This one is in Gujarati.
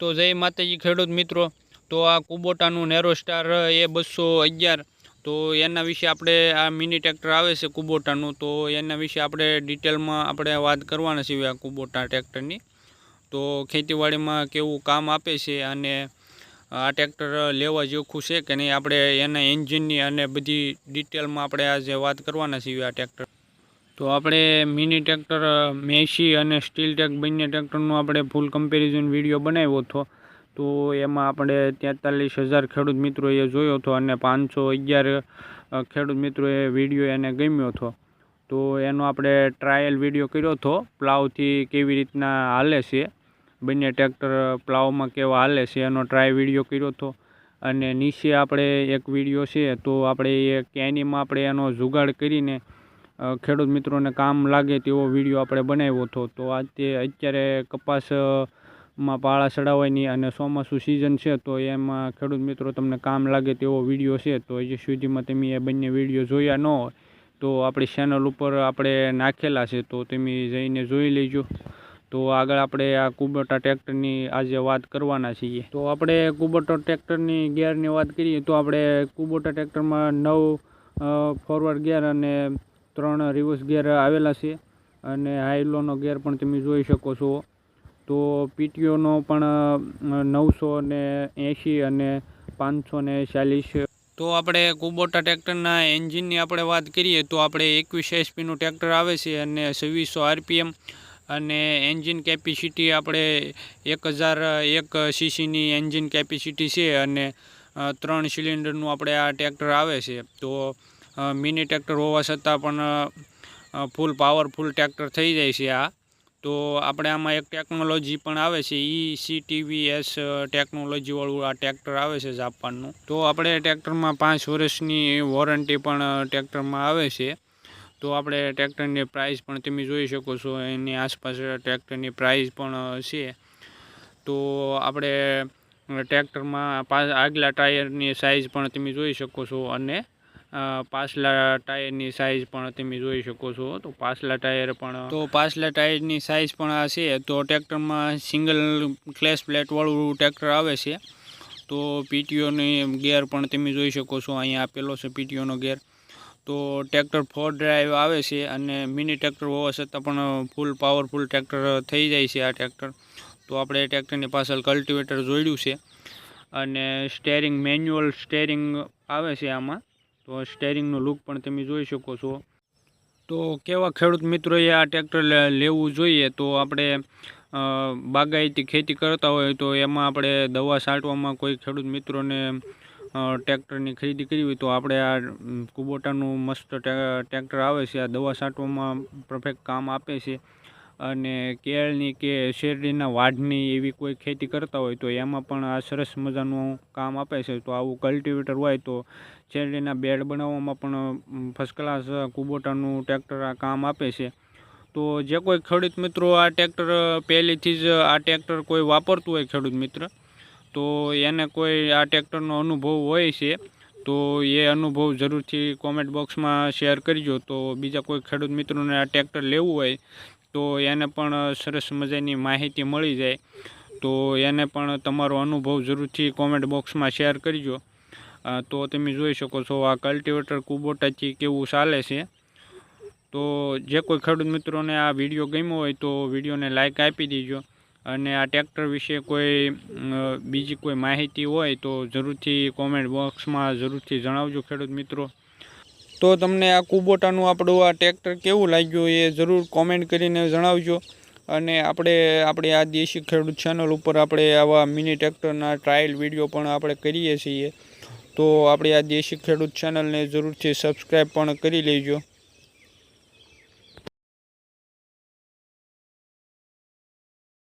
તો જય માતાજી ખેડૂત મિત્રો. તો આ કુબોટાનું નેરો સ્ટાર એ બસો અગિયાર. તો એના વિશે આપણે આ મિની ટ્રેક્ટર આવે છે કુબોટાનું, તો એના વિશે આપણે ડિટેલમાં આપણે વાત કરવાના છીએ આ કુબોટા ટ્રેક્ટરની. તો ખેતીવાડીમાં કેવું કામ આપે છે અને આ ટ્રેક્ટર લેવા જોખું છે કે નહીં, આપણે એના એન્જિનની અને બધી ડિટેલમાં આપણે આજે વાત કરવાના છીએ આ ટ્રેક્ટર. તો આપણે મિની ટ્રેક્ટર મેસી અને સ્ટીલ ટેક બંને ટ્રેક્ટરનું આપણે ફૂલ કમ્પેરિઝન વીડિયો બનાવ્યો હતો. તો એમાં આપણે તેતાલીસ હજાર ખેડૂત મિત્રોએ જોયો હતો અને પાંચસો અગિયાર ખેડૂત મિત્રોએ વીડિયો એને ગમ્યો હતો. તો એનો આપણે ટ્રાયલ વીડિયો કર્યો હતો, પ્લાવથી કેવી રીતના હાલે છે, બંને ટ્રેક્ટર પ્લાવમાં કેવા હાલે છે, એનો ટ્રાય વીડિયો કર્યો હતો. અને નીચે આપણે એક વીડિયો છે, તો આપણે એ કેનીમાં આપણે એનો જુગાડ કરીને ખેડૂત મિત્રોને કામ લાગે તેવો વીડિયો આપણે બનાવ્યો હતો. તો આજે અત્યારે કપાસમાં પાળા ચડાવવાની અને ચોમાસું સિઝન છે, તો એમાં ખેડૂત મિત્રો તમને કામ લાગે તેવો વીડિયો છે, તો હજી સુધીમાં તમે એ બંને વીડિયો જોયા ન હોય, તો આપણી ચેનલ ઉપર આપણે નાખેલા છે, તો તમે જઈને જોઈ લેજો. તો આગળ આપણે આ કુબોટા ટ્રેક્ટરની આજે વાત કરવાના છીએ. તો આપણે કુબોટા ટ્રેક્ટરની ગિયરની વાત કરીએ, તો આપણે કુબોટા ટ્રેક્ટરમાં નવ ફોરવર્ડ ગિયર અને ત્રણ રિવર્સ ગેર આવેલા છે અને હાઈલોનો ગેર પણ તમે જોઈ શકો છો. તો પીટીઓનો પણ નવસો ને એંશી અને પાંચસો ને ચાલીસ. તો આપણે કુબોટા ટ્રેક્ટરના એન્જિનની આપણે વાત કરીએ તો આપણે એકવીસ એસપીનું ટ્રેક્ટર આવે છે અને છવ્વીસો આરપીએમ અને એન્જિન કેપેસિટી આપણે એક હજાર એક સીસીની એન્જિન કેપેસિટી છે અને ત્રણ સિલિન્ડરનું આપણે આ ટ્રેક્ટર આવે છે. તો મિની ટ્રેક્ટર હોવા છતાં પણ ફૂલ પાવરફુલ ટ્રેક્ટર થઈ જાય છે આ. તો આપણે આમાં એક ટેકનોલોજી પણ આવે છે ઈ સી ટીવીએસ ટેકનોલોજીવાળું આ ટ્રેક્ટર આવે છે જાપાનનું. તો આપણે ટ્રેક્ટરમાં પાંચ વર્ષની વોરંટી પણ ટ્રેક્ટરમાં આવે છે. તો આપણે ટ્રેક્ટરની પ્રાઇસ પણ તમે જોઈ શકો છો, એની આસપાસ ટ્રેક્ટરની પ્રાઇસ પણ છે. તો આપણે ટ્રેક્ટરમાં આગલા ટાયરની સાઇઝ પણ તમે જોઈ શકો છો અને પાછલા ટાયરની સાઇઝ પણ તમે જોઈ શકો છો. તો પાછલા ટાયર પણ તો પાછલા ટાયરની સાઇઝ પણ આ છે. તો ટ્રેક્ટરમાં સિંગલ ક્લેશ પ્લેટવાળું ટ્રેક્ટર આવે છે. તો પીટીઓની ગેર પણ તમે જોઈ શકો છો. અહીંયા આપેલો છે પીટીઓનો ગેર તો ટ્રેક્ટર ફોર ડ્રાઈવ આવે છે અને મિની ટ્રેક્ટર હોવા છતાં પણ ફૂલ પાવરફુલ ટ્રેક્ટર થઈ જાય છે આ ટ્રેક્ટર. તો આપણે ટ્રેક્ટરની પાછળ કલ્ટિવેટર જોડ્યું છે. અને સ્ટેરિંગ મેન્યુઅલ સ્ટેરિંગ આવે છે આમાં. તો સ્ટેરિંગનો લુક પણ તમે જોઈ શકો છો. તો કેવા ખેડૂત મિત્રોએ આ ટ્રેક્ટર લેવું જોઈએ? તો આપણે બાગાયતી ખેતી કરતા હોય તો એમાં આપણે દવા છાંટવામાં કોઈ ખેડૂત મિત્રોને ટ્રેક્ટરની ખરીદી કરવી હોય તો આપણે આ કુબોટાનું મસ્ત ટ્રેક્ટર આવે છે. આ દવા છાંટવામાં પરફેક્ટ કામ આપે છે. અને કેળની કે શેરડીના વાઢની એવી કોઈ ખેતી કરતા હોય તો એમાં પણ આ સરસ મજાનું કામ આપે છે. તો આવું કલ્ટિવેટર હોય તો શેરડીના બેડ બનાવવામાં પણ ફર્સ્ટ ક્લાસ કુબોટાનું ટ્રેક્ટર આ કામ આપે છે. તો જે કોઈ ખેડૂત મિત્રો આ ટ્રેક્ટર પહેલેથી જ આ ટ્રેક્ટર કોઈ વાપરતું હોય ખેડૂત મિત્ર, તો એને કોઈ આ ટ્રેક્ટરનો અનુભવ હોય છે, તો એ અનુભવ જરૂરથી કોમેન્ટ બોક્સમાં શેર કરજો. તો બીજા કોઈ ખેડૂત મિત્રોને આ ટ્રેક્ટર લેવું હોય તો એને પણ સરસ મજાની માહિતી મળી જાય. તો એને પણ તમારો અનુભવ જરૂરથી કોમેન્ટ બોક્સમાં શેર કરજો. તો તમે જોઈ શકો છો આ કલ્ટિવેટર કુબોટાથી કેવું ચાલે છે. તો જે કોઈ ખેડૂત મિત્રોને આ વીડિયો ગમ્યો હોય તો વિડીયોને લાઇક આપી દેજો. અને આ ટ્રેક્ટર વિશે કોઈ બીજી કોઈ માહિતી હોય તો જરૂરથી કોમેન્ટ બોક્સમાં જરૂરથી જણાવજો ખેડૂત મિત્રો. તો તમને આ કુબોટાનું આપણું આ ટ્રેક્ટર કેવું લાગ્યું એ જરૂર કોમેન્ટ કરીને જણાવજો. અને આપણે, આપણી આ દેશી ખેડૂત ચેનલ ઉપર આપણે આવા મિની ટ્રેક્ટરના ટ્રાયલ વીડિયો પણ આપણે કરીએ છીએ. તો આપણી આ દેશી ખેડૂત ચેનલને જરૂરથી સબસ્ક્રાઈબ પણ કરી લેજો.